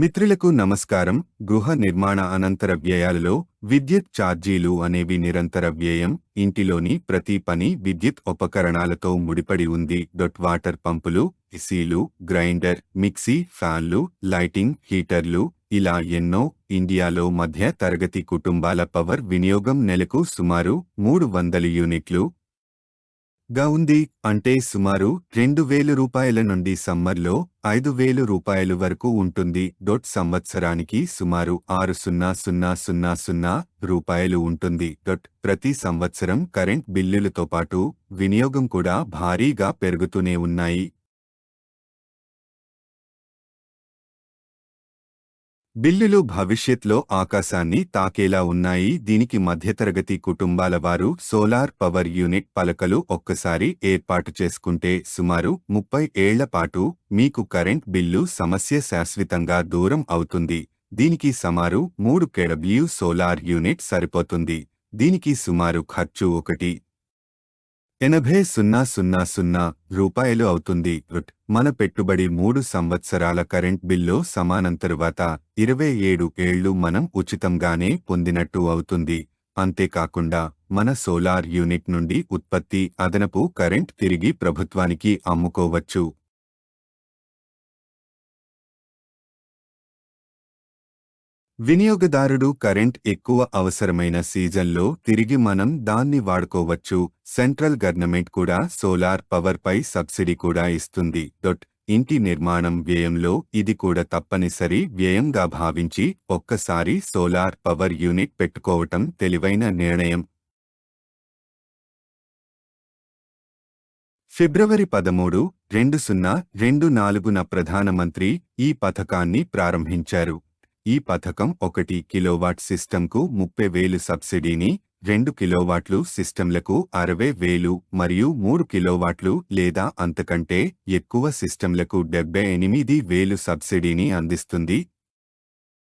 మిత్రులకు నమస్కారం. గృహ నిర్మాణ అనంతర వ్యయాలలో విద్యుత్ ఛార్జీలు అనేవి నిరంతర వ్యయం. ఇంటిలోని ప్రతి పని విద్యుత్ ఉపకరణాలతో ముడిపడి ఉంది. డొట్ వాటర్ పంపులు ఇసీలు గ్రైండర్ మిక్సీ ఫ్యాన్లు లైటింగ్ హీటర్లు ఇలా ఎన్నో ఇండియాలో మధ్య తరగతి కుటుంబాల పవర్ వినియోగం నెలకు సుమారు మూడు వందల యూనిట్లు. గా ఉంది అంటే సుమారు రెండు వేలు రూపాయల నుండి సమ్మర్లో ఐదు వేలు రూపాయలు వరకు ఉంటుంది. డొట్ సంవత్సరానికి సుమారు ఆరు సున్నా సున్నా సున్నా సున్నా రూపాయలు ఉంటుంది. డొట్ ప్రతి సంవత్సరం కరెంట్ బిల్లులతో పాటు వినియోగం కూడా భారీగా పెరుగుతూనే ఉన్నాయి. బిల్లులు భవిష్యత్లో ఆకాశాన్ని తాకేలా ఉన్నాయి. దీనికి మధ్యతరగతి కుటుంబాల వారు సోలార్ పవర్ యూనిట్ పలకలు ఒక్కసారి ఏర్పాటు చేసుకుంటే సుమారు ముప్పై ఏళ్ళ పాటు మీకు కరెంట్ బిల్లు సమస్య శాశ్వతంగా దూరం అవుతుంది. దీనికి సుమారు మూడు కెడబ్ల్యూ సోలార్ యూనిట్ సరిపోతుంది. దీనికి సుమారు ఖర్చు ఒకటి ఎనభై సున్నా సున్నా సున్నా రూపాయలు అవుతుంది. మన పెట్టుబడి మూడు సంవత్సరాల కరెంట్ బిల్లు సమానం తరువాత ఇరవై ఏడు ఏళ్ళు మనం ఉచితంగానే పొందినట్టు అవుతుంది. అంతేకాకుండా మన సోలార్ యూనిట్ నుండి ఉత్పత్తి అదనపు కరెంట్ తిరిగి ప్రభుత్వానికి అమ్ముకోవచ్చు. వినియోగదారుడు కరెంట్ ఎక్కువ అవసరమైన సీజన్లో తిరిగి మనం దాన్ని వాడుకోవచ్చు. సెంట్రల్ గవర్నమెంట్ కూడా సోలార్ పవర్ పై సబ్సిడీ కూడా ఇస్తుంది. డొట్ ఇంటి నిర్మాణం వ్యయంలో ఇది కూడా తప్పనిసరి వ్యయంగా భావించి ఒక్కసారి సోలార్ పవర్ యూనిట్ పెట్టుకోవటం తెలివైన నిర్ణయం. ఫిబ్రవరి పదమూడు రెండు సున్నా రెండు నాలుగున ప్రధానమంత్రి ఈ పథకాన్ని ప్రారంభించారు. ఈ పథకం ఒకటి కిలోవాట్ సిస్టంకు ముప్పై వేలు సబ్సిడీని రెండు కిలోవాట్లు సిస్టంలకు అరవై వేలు మరియు మూడు కిలోవాట్లు లేదా అంతకంటే ఎక్కువ సిస్టంలకు డెబ్బై ఎనిమిది వేలు సబ్సిడీని అందిస్తుంది.